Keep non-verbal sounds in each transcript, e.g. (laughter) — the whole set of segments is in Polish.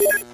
you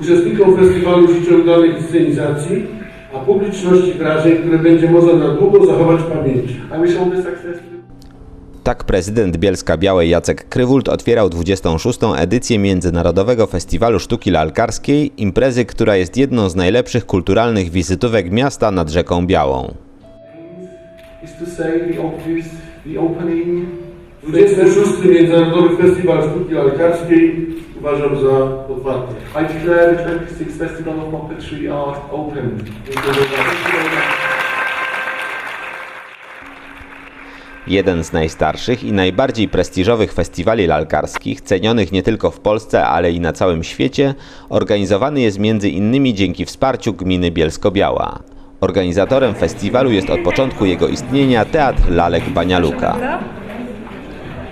Uczestnikom festiwalu udanej inscenizacji, a publiczności wrażeń, które będzie można na długo zachować w pamięci. Tak prezydent Bielska Białej Jacek Krywult otwierał 26. edycję Międzynarodowego Festiwalu Sztuki Lalkarskiej, imprezy, która jest jedną z najlepszych kulturalnych wizytówek miasta nad rzeką Białą. is to say the obvious, the opening 26. Międzynarodowy Festiwal Sztuki Lalkarskiej uważam za otwarty. I declare the 26th Festival of Puppetry Art open. Dziękuję bardzo. Jeden z najstarszych i najbardziej prestiżowych festiwali lalkarskich, cenionych nie tylko w Polsce, ale i na całym świecie, organizowany jest między innymi dzięki wsparciu gminy Bielsko-Biała. Organizatorem festiwalu jest od początku jego istnienia Teatr Lalek Banialuka.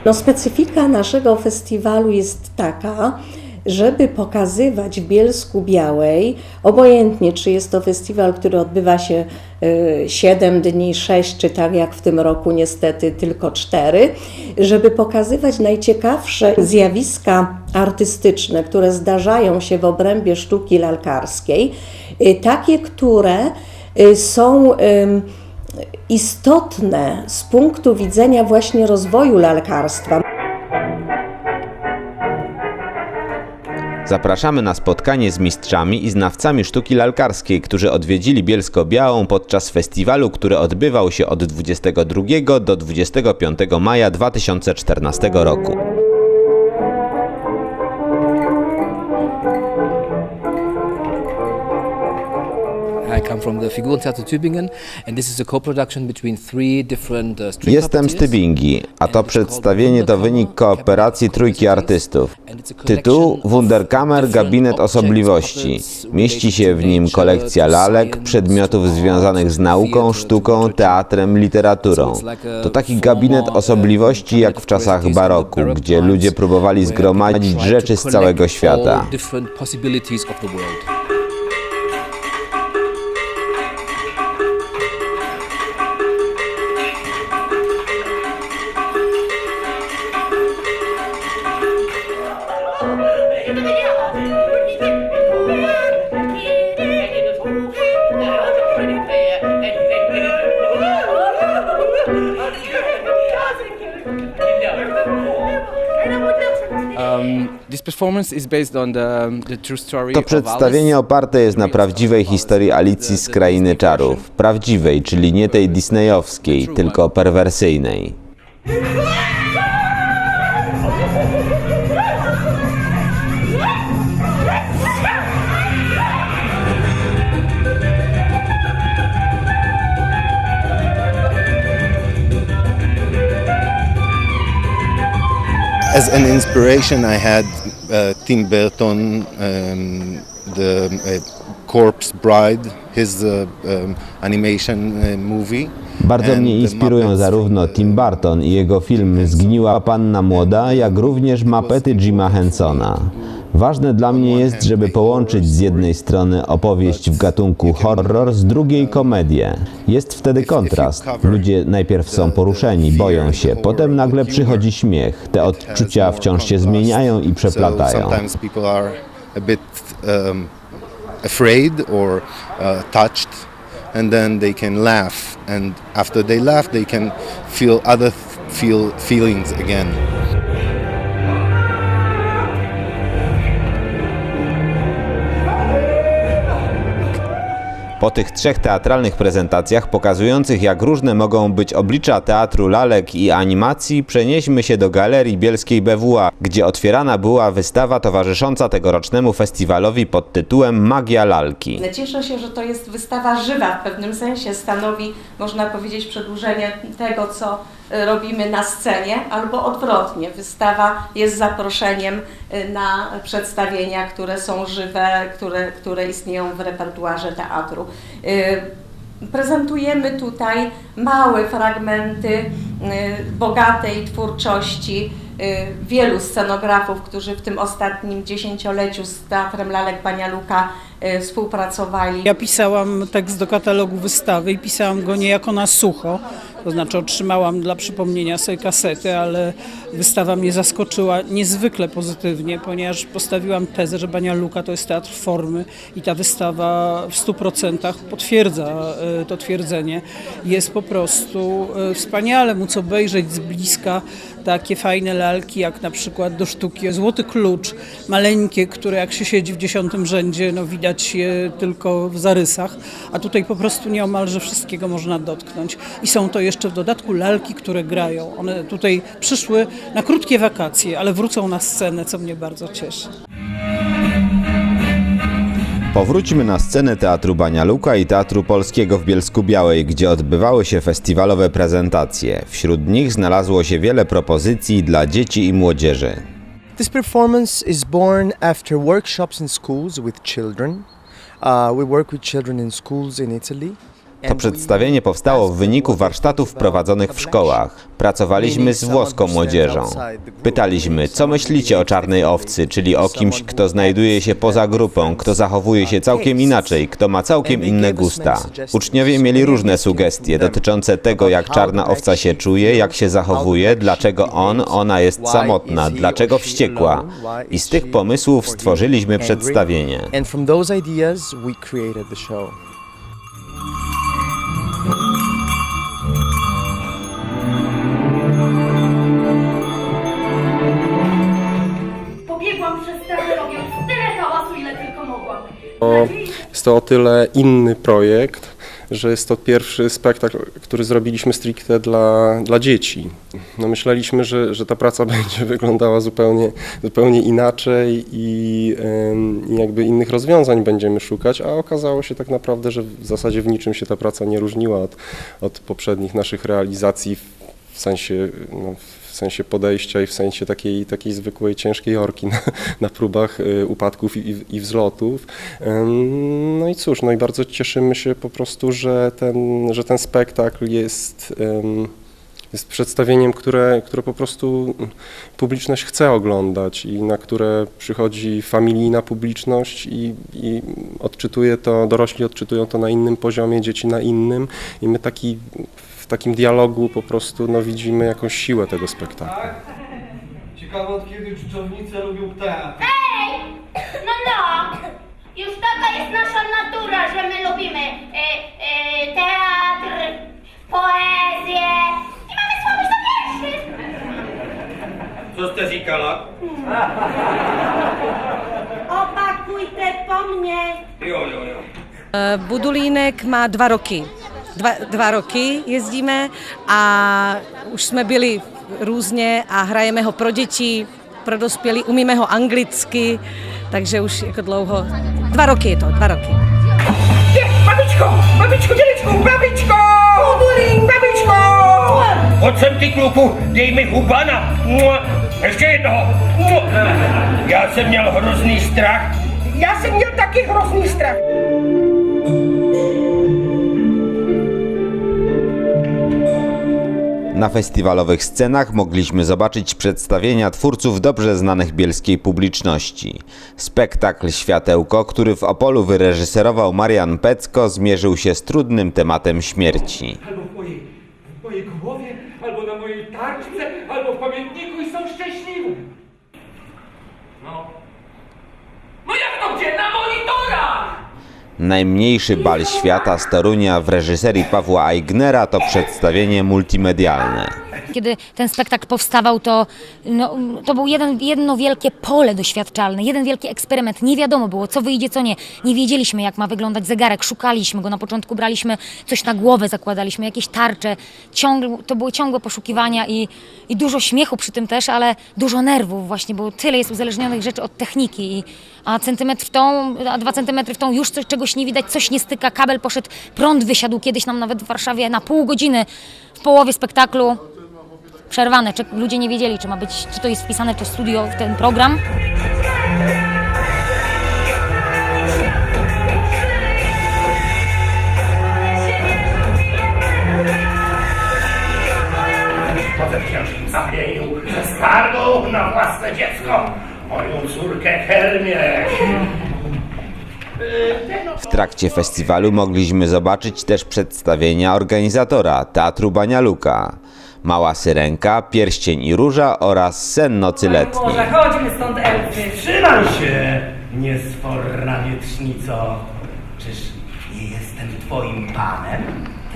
No, specyfika naszego festiwalu jest taka, żeby pokazywać w Bielsku Białej, obojętnie czy jest to festiwal, który odbywa się 7 dni, 6, czy tak jak w tym roku niestety tylko 4, żeby pokazywać najciekawsze zjawiska artystyczne, które zdarzają się w obrębie sztuki lalkarskiej, y, takie, które y, są istotne z punktu widzenia właśnie rozwoju lalkarstwa. Zapraszamy na spotkanie z mistrzami i znawcami sztuki lalkarskiej, którzy odwiedzili Bielsko-Białą podczas festiwalu, który odbywał się od 22 do 25 maja 2014 roku. Jestem z. Tybingi, a to przedstawienie to wynik kooperacji trójki artystów. Tytuł Wunderkammer Gabinet Osobliwości. Mieści się w nim kolekcja lalek, przedmiotów związanych z nauką, sztuką, teatrem, literaturą. To taki gabinet osobliwości jak w czasach baroku, gdzie ludzie próbowali zgromadzić rzeczy z całego świata. To of przedstawienie Alice. oparte jest na prawdziwej historii Alicji z Krainy Czarów. Prawdziwej, czyli nie tej disneyowskiej, tylko perwersyjnej. As an inspiration, I had Tim Burton, um, the uh, Corpse Bride, his um, animation movie. Bardzo mnie inspirują zarówno Tim Burton i jego film Zgniła Panna Młoda, jak również mapety Jima Hensona. Ważne dla mnie jest, żeby połączyć z jednej strony opowieść w gatunku horror, z drugiej komedię. Jest wtedy kontrast. Ludzie najpierw są poruszeni, boją się, potem nagle przychodzi śmiech. Te odczucia wciąż się zmieniają i przeplatają. um, afraid or uh, touched, and then they can laugh, and after they laugh, they can feel other feel feelings again. Po tych trzech teatralnych prezentacjach pokazujących jak różne mogą być oblicza teatru lalek i animacji, przenieśmy się do Galerii Bielskiej BWA, gdzie otwierana była wystawa towarzysząca tegorocznemu festiwalowi pod tytułem Magia Lalki. Cieszę się, że to jest wystawa żywa w pewnym sensie, stanowi, można powiedzieć, przedłużenie tego, co robimy na scenie, albo odwrotnie. Wystawa jest zaproszeniem y, na przedstawienia, które są żywe, które, które istnieją w repertuarze teatru. Y, Prezentujemy tutaj małe fragmenty y, bogatej twórczości y, wielu scenografów, którzy w tym ostatnim dziesięcioleciu z Teatrem Lalek Banialuka y, współpracowali. Ja pisałam tekst do katalogu wystawy i pisałam go niejako na sucho. To znaczy otrzymałam dla przypomnienia sobie kasety, ale wystawa mnie zaskoczyła niezwykle pozytywnie, ponieważ postawiłam tezę, że Bania Luka to jest teatr formy i ta wystawa w 100% potwierdza e, to twierdzenie. Jest po prostu e, wspaniale móc obejrzeć z bliska takie fajne lalki, jak na przykład do sztuki Złoty Klucz, maleńkie, które jak się siedzi w dziesiątym rzędzie, no widać je tylko w zarysach, a tutaj po prostu nieomalże wszystkiego można dotknąć. I są to jeszcze w dodatku lalki, które grają. One tutaj przyszły na krótkie wakacje, ale wrócą na scenę, co mnie bardzo cieszy. Powróćmy na scenę Teatru Bania Luka i Teatru Polskiego w Bielsku Białej, gdzie odbywały się festiwalowe prezentacje. Wśród nich znalazło się wiele propozycji dla dzieci i młodzieży. This performance is born after workshops in schools with children. Uh, we work with children in schools in Italy. To przedstawienie powstało w wyniku warsztatów prowadzonych w szkołach. Pracowaliśmy z włoską młodzieżą. Pytaliśmy, co myślicie o czarnej owcy, czyli o kimś, kto znajduje się poza grupą, kto zachowuje się całkiem inaczej, kto ma całkiem inne gusta. Uczniowie mieli różne sugestie dotyczące tego, jak czarna owca się czuje, jak się zachowuje, dlaczego on, ona jest samotna, dlaczego wściekła. I z tych pomysłów stworzyliśmy przedstawienie. And from those ideas, we created the show. Pobiegłam przez scenę robiąc tyle hałasu, ile tylko mogłam. Jest to o tyle inny projekt, że jest to pierwszy spektakl, który zrobiliśmy stricte dla, dla dzieci. No myśleliśmy, że, że ta praca (laughs) będzie wyglądała zupełnie, zupełnie inaczej i, i jakby innych rozwiązań będziemy szukać, a okazało się tak naprawdę, że w zasadzie w niczym się ta praca nie różniła od, od poprzednich naszych realizacji w, sensie no, sensie podejścia i w sensie takiej, takiej zwykłej ciężkiej orki na, (laughs) na próbach y, upadków i, i wzlotów. No i cóż, no i bardzo cieszymy się po prostu, że ten, że ten spektakl jest, ym, jest przedstawieniem, które, które po prostu publiczność chce oglądać i na które przychodzi familijna publiczność i, i odczytuje to, dorośli odczytują to na innym poziomie, dzieci na innym i my taki w takim dialogu po prostu no, widzimy jakąś siłę tego spektaklu. Ciekawe od kiedy czczownice lubią teatr. Ej! No no! Już taka jest nasza natura, że my lubimy e, e, teatr, poezję Co z Tezikala? (laughs) Opakujte po mnie. Jo, jo, jo. Budulínek má dva roky. Dva, dva roky jezdíme a už jsme byli různě a hrajeme ho pro děti, pro dospělí, umíme ho anglicky, takže už jako dlouho. Dva roky je to, dva roky. Babičko, babičko, dědečku, babičko! Budulín, babičko! Pojď sem ty kluku, dej mi hubana. Mua. Ještě jednoho. Mua. Já jsem měl hrozný strach. Já jsem měl taky hrozný strach. Na festiwalowych scenach mogliśmy zobaczyć przedstawienia twórców dobrze znanych bielskiej publiczności. Spektakl Światełko, który w Opolu wyreżyserował Marian Pecko, zmierzył się z trudnym tematem śmierci. Albo w mojej, w mojej głowie, albo na mojej tarczce, albo w pamiętniku i są szczęśliwe. No. No jak to gdzie? Na monitorach! Najmniejszy bal świata z Torunia w reżyserii Pawła Eignera to przedstawienie multimedialne. Kiedy ten spektakl powstawał, to, no, to był jeden, jedno wielkie pole doświadczalne, jeden wielki eksperyment. Nie wiadomo było, co wyjdzie, co nie. Nie wiedzieliśmy, jak ma wyglądać zegarek. Szukaliśmy go. Na początku braliśmy coś na głowę, zakładaliśmy jakieś tarcze. To były ciągłe poszukiwania i, i dużo śmiechu przy tym też, ale dużo nerwów właśnie, bo tyle jest uzależnionych rzeczy od techniki. I, a centymetr w tą, a dwa centymetry w tą, już coś, czegoś nie widać, coś nie styka, kabel poszedł, prąd wysiadł kiedyś nam nawet w Warszawie na pół godziny w połowie spektaklu przerwane, czy ludzie nie wiedzieli, czy ma być, czy to jest wpisane, czy studio w ten program. Potem księżniczka zmienił ze skargą na własne dziecko, moją córkę Hermię. W trakcie festiwalu mogliśmy zobaczyć też przedstawienia organizatora Teatru Banialuka. Mała Syrenka, Pierścień i Róża oraz Sen Nocy Letniej. Boże, chodźmy stąd, elfy. Trzymaj się, niesforna wiecznico. Czyż nie jestem twoim panem?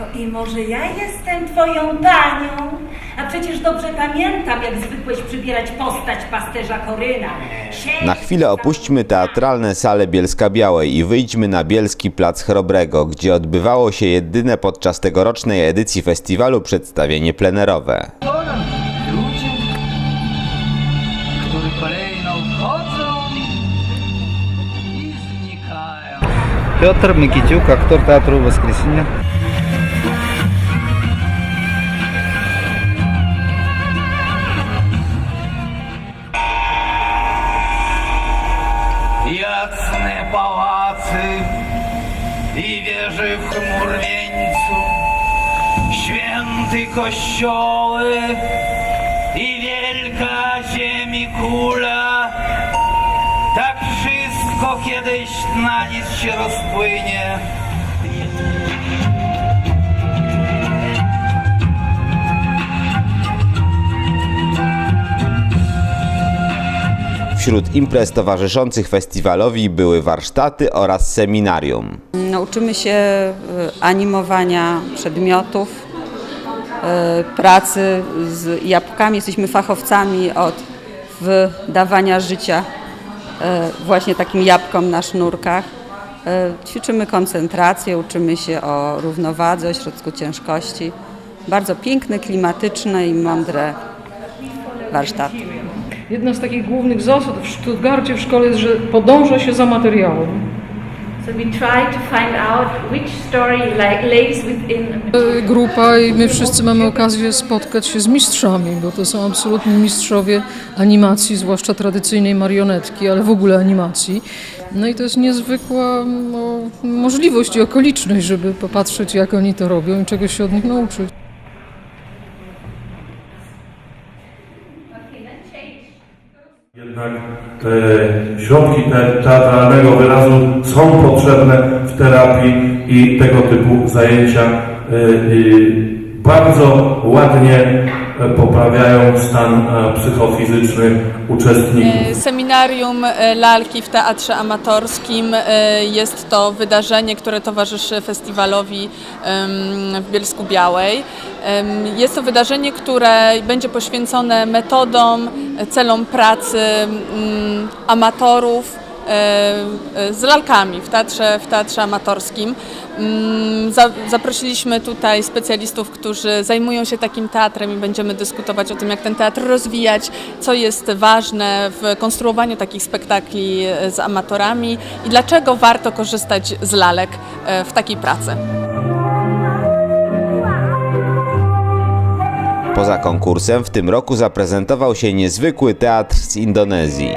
To i może ja jestem twoją panią? A przecież dobrze pamiętam, jak zwykłeś przybierać postać pasterza Koryna. Siedź Na chwilę opuśćmy teatralne sale Bielska Białej i wyjdźmy na Bielski Plac Chrobrego, gdzie odbywało się jedyne podczas tegorocznej edycji festiwalu przedstawienie plenerowe. Ludzie, którzy kolejno wchodzą i wieży w chmur wieńcu, święty kościoły i wielka ziemi kula. Tak wszystko kiedyś na nic się rozpłynie. Wśród imprez towarzyszących festiwalowi były warsztaty oraz seminarium. Nauczymy się e, animowania przedmiotów, e, pracy z jabłkami. Jesteśmy fachowcami od wydawania życia e, właśnie takim jabłkom na sznurkach. Ćwiczymy koncentrację, uczymy się o równowadze, o środku ciężkości. Bardzo piękne, klimatyczne i mądre warsztaty. Jedna z takich głównych zasad w Stuttgarcie w szkole jest, że podąża się za materiałem. Grupa i my wszyscy mamy okazję spotkać się z mistrzami, bo to są absolutni mistrzowie animacji, zwłaszcza tradycyjnej marionetki, ale w ogóle animacji. No i to jest niezwykła no, możliwość i okoliczność, żeby popatrzeć jak oni to robią i czegoś się od nich nauczyć. Jednak te środki te, teatralnego wyrazu są potrzebne w terapii i tego typu zajęcia y, y, bardzo ładnie poprawiają stan e, psychofizyczny uczestników. Seminarium e, lalki w teatrze amatorskim e, jest to wydarzenie, które towarzyszy festiwalowi w Bielsku Białej. Jest to wydarzenie, które będzie poświęcone metodom, e, celom pracy mm, amatorów e, e, z lalkami w teatrze, w teatrze amatorskim. Mm, za- Zaprosiliśmy tutaj specjalistów, którzy zajmują się takim teatrem i będziemy dyskutować o tym, jak ten teatr rozwijać, co jest ważne w konstruowaniu takich spektakli e, z amatorami i dlaczego warto korzystać z lalek e, w takiej pracy. Poza konkursem w tym roku zaprezentował się niezwykły teatr z Indonezji.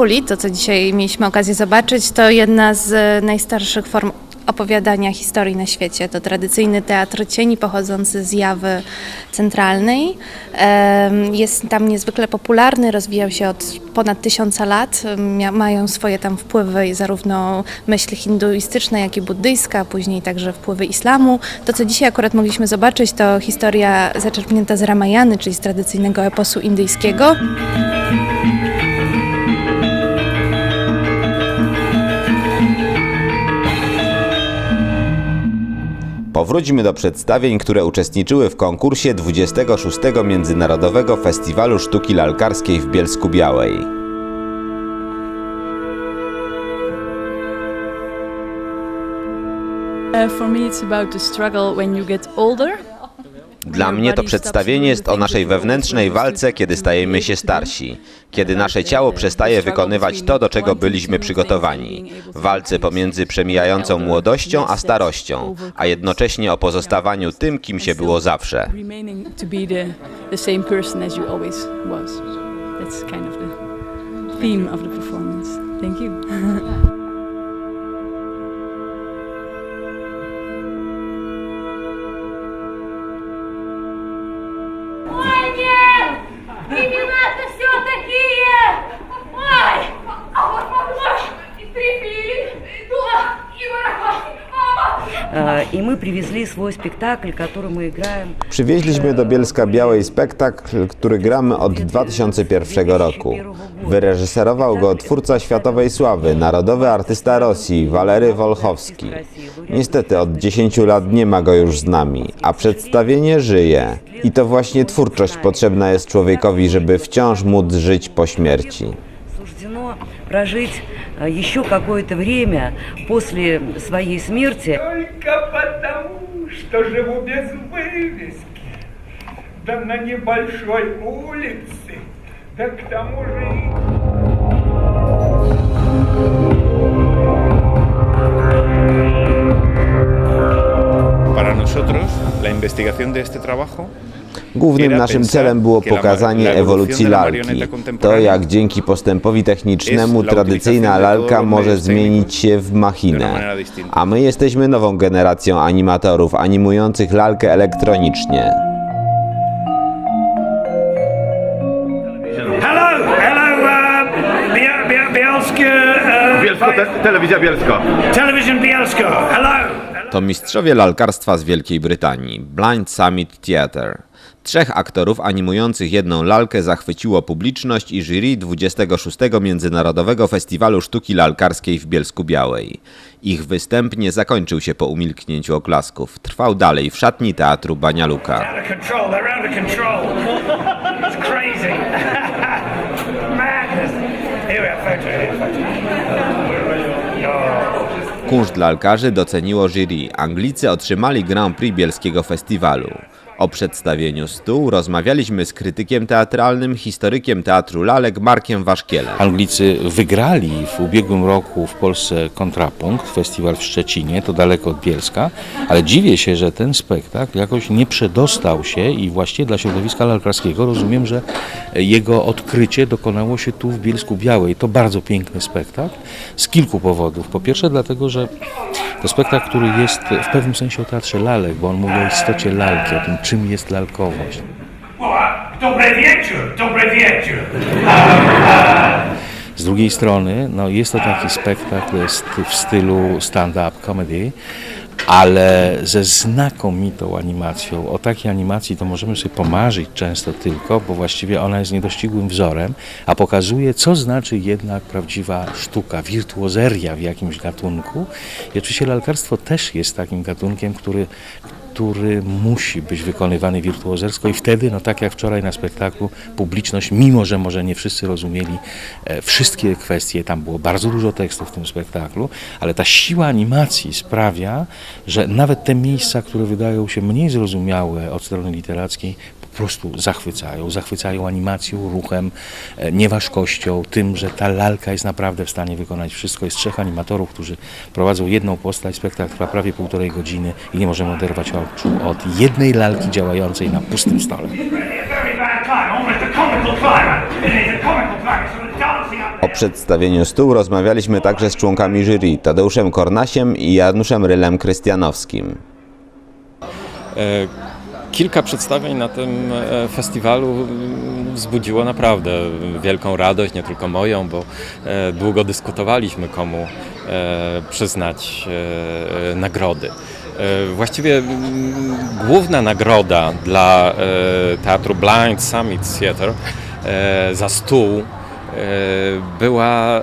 Kulit, to co dzisiaj mieliśmy okazję zobaczyć, to jedna z e, najstarszych form opowiadania historii na świecie. To tradycyjny teatr cieni pochodzący z Jawy Centralnej. Jest tam niezwykle popularny, rozwijał się od ponad tysiąca lat. Mają swoje tam wpływy zarówno myśli hinduistyczne, jak i buddyjska, później także wpływy islamu. To, co dzisiaj akurat mogliśmy zobaczyć, to historia zaczerpnięta z Ramayany, czyli z tradycyjnego eposu indyjskiego. Powróćmy do przedstawień, które uczestniczyły w konkursie 26. Międzynarodowego Festiwalu Sztuki Lalkarskiej w Bielsku Białej. Uh, for me, it's about the struggle when you get older Dla mnie to przedstawienie jest o naszej wewnętrznej walce, kiedy stajemy się starsi, kiedy nasze ciało przestaje wykonywać to, do czego byliśmy przygotowani. Walce pomiędzy przemijającą młodością a starością, a jednocześnie o pozostawaniu tym, kim się było zawsze. theme of the performance. Thank you. (laughs) Э, И мы привезли свой спектакль, который мы играем. Przywieźliśmy do Bielska Białej spektakl, który gramy od 2001 roku. Wyreżyserował go twórca światowej sławy, narodowy artysta Rosji, Walery Wolchowski. Niestety od 10 lat nie ma go już z nami, a przedstawienie żyje. I to właśnie twórczość potrzebna jest człowiekowi, żeby wciąż móc żyć po śmierci. Суждено прожить э, еще какое-то время после своей смерти. Только потому, что живу без вывески. Да на небольшой улице. Да к тому же и... Para nosotros, la investigación de este trabajo Głównym naszym celem było pokazanie ewolucji lalki. To jak dzięki postępowi technicznemu tradycyjna lalka może zmienić się w machinę. A my jesteśmy nową generacją animatorów animujących lalkę elektronicznie. Hello, hello, uh, Bia- Bia- Bielsko, uh, Bielsko, te, telewizja Bielsko. Television Bielsko, hello. To mistrzowie lalkarstwa z Wielkiej Brytanii, Blind Summit Theatre. Trzech aktorów animujących jedną lalkę zachwyciło publiczność i jury 26. Międzynarodowego Festiwalu Sztuki Lalkarskiej w Bielsku Białej. Ich występ nie zakończył się po umilknięciu oklasków. Trwał dalej w szatni Teatru Banialuka. (laughs) Kunszt lalkarzy doceniło jury. Anglicy otrzymali Grand Prix Bielskiego Festiwalu. O przedstawieniu stół rozmawialiśmy z krytykiem teatralnym, historykiem teatru lalek Markiem Waszkielem. Anglicy wygrali w ubiegłym roku w Polsce Kontrapunkt, festiwal w Szczecinie, to daleko od Bielska, ale dziwię się, że ten spektakl jakoś nie przedostał się i właściwie dla środowiska lalkarskiego rozumiem, że jego odkrycie dokonało się tu w Bielsku Białej. To bardzo piękny spektakl z kilku powodów. Po pierwsze dlatego, że to spektakl, który jest w pewnym sensie o teatrze lalek, bo on mówi o istocie lalki, o tym czym jest lalkowość. Dobry wieczór, dobry wieczór. Z drugiej strony, no jest to taki spektakl jest w stylu stand-up comedy, ale ze znakomitą animacją. O takiej animacji to możemy sobie pomarzyć często tylko, bo właściwie ona jest niedościgłym wzorem, a pokazuje, co znaczy jednak prawdziwa sztuka, wirtuozeria w jakimś gatunku. I oczywiście lalkarstwo też jest takim gatunkiem, który który musi być wykonywany wirtuozersko i wtedy, no tak jak wczoraj na spektaklu, publiczność, mimo że może nie wszyscy rozumieli e, wszystkie kwestie, tam było bardzo dużo tekstów w tym spektaklu, ale ta siła animacji sprawia, że nawet te miejsca, które wydają się mniej zrozumiałe od strony literackiej, prostu zachwycają. Zachwycają animacją, ruchem, e, nieważkością, tym, że ta lalka jest naprawdę w stanie wykonać wszystko. Jest trzech animatorów, którzy prowadzą jedną postać. Spektakl trwa prawie półtorej godziny i nie możemy oderwać oczu od jednej lalki działającej na pustym stole. O przedstawieniu stół rozmawialiśmy także z członkami jury, Tadeuszem Kornasiem i Januszem Rylem Krystianowskim. E, Kilka przedstawień na tym e, festiwalu wzbudziło naprawdę wielką radość, nie tylko moją, bo e, długo dyskutowaliśmy, komu e, przyznać nagrody. Właściwie główna nagroda dla teatru Blind Summit Theatre za stół była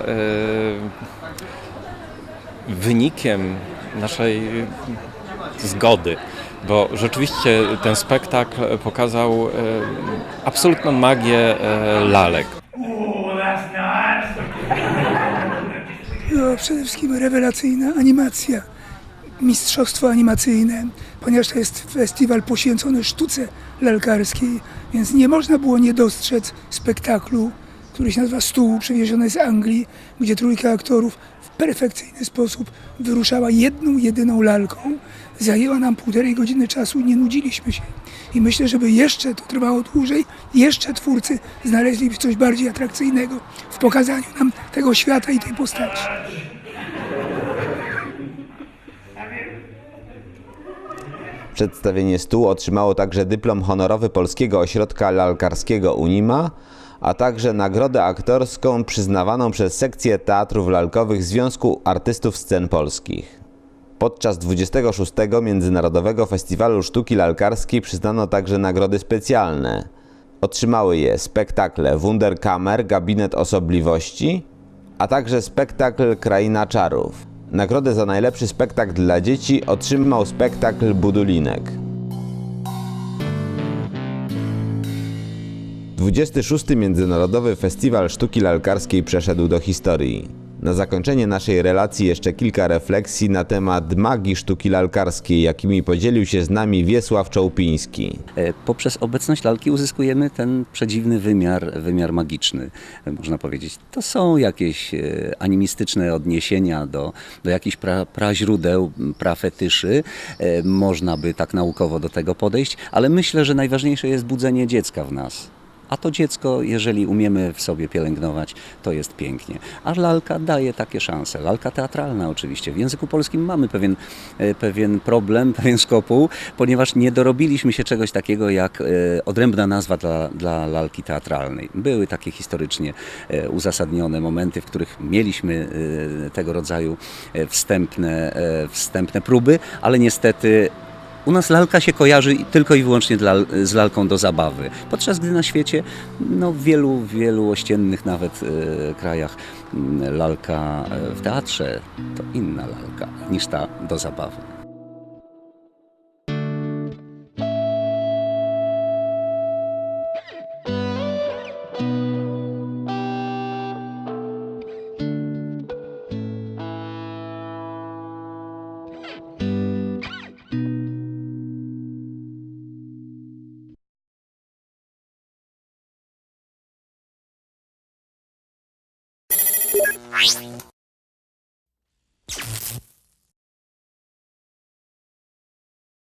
wynikiem naszej zgody, bo rzeczywiście ten spektakl pokazał e, absolutną magię e, lalek. No, przede wszystkim rewelacyjna animacja. mistrzostwo animacyjne, ponieważ to jest festiwal poświęcony sztuce lalkarskiej, więc nie można było nie dostrzec spektaklu, który się nazywa Stół, przywieziony z Anglii, gdzie trójka aktorów perfekcyjny sposób wyruszała jedną, jedyną lalką. Zajęła nam półtorej godziny czasu, nie nudziliśmy się. I myślę, żeby jeszcze to trwało dłużej, jeszcze twórcy znaleźli coś bardziej atrakcyjnego w pokazaniu nam tego świata i tej postaci. Przedstawienie Stu otrzymało także dyplom honorowy Polskiego Ośrodka Lalkarskiego Unima, a także nagrodę aktorską przyznawaną przez sekcję teatrów lalkowych Związku Artystów Scen Polskich. Podczas 26. Międzynarodowego Festiwalu Sztuki Lalkarskiej przyznano także nagrody specjalne. Otrzymały je spektakle Wunderkammer Gabinet Osobliwości, a także spektakl Kraina Czarów. Nagrodę za najlepszy spektakl dla dzieci otrzymał spektakl Budulinek. 26. Międzynarodowy Festiwal Sztuki Lalkarskiej przeszedł do historii. Na zakończenie naszej relacji jeszcze kilka refleksji na temat magii sztuki lalkarskiej, jakimi podzielił się z nami Wiesław Czołpiński. E, Poprzez obecność lalki uzyskujemy ten przedziwny wymiar, wymiar magiczny, e, można powiedzieć. To są jakieś e, animistyczne odniesienia do, do jakichś pra, praźródeł, prafetyszy. Można by tak naukowo do tego podejść, ale myślę, że najważniejsze jest budzenie dziecka w nas. A to dziecko, jeżeli umiemy w sobie pielęgnować, to jest pięknie. A lalka daje takie szanse. Lalka teatralna oczywiście. W języku polskim mamy pewien, e, pewien problem, (laughs) pewien szkopuł, ponieważ nie dorobiliśmy się czegoś takiego jak e, odrębna nazwa dla, dla lalki teatralnej. Były takie historycznie e, uzasadnione momenty, w których mieliśmy tego rodzaju wstępne, wstępne próby, ale niestety u nas lalka się kojarzy tylko i wyłącznie dla, z lalką do zabawy, podczas gdy na świecie, no w wielu, wielu ościennych nawet e, krajach m, lalka e, w teatrze to inna lalka niż ta do zabawy.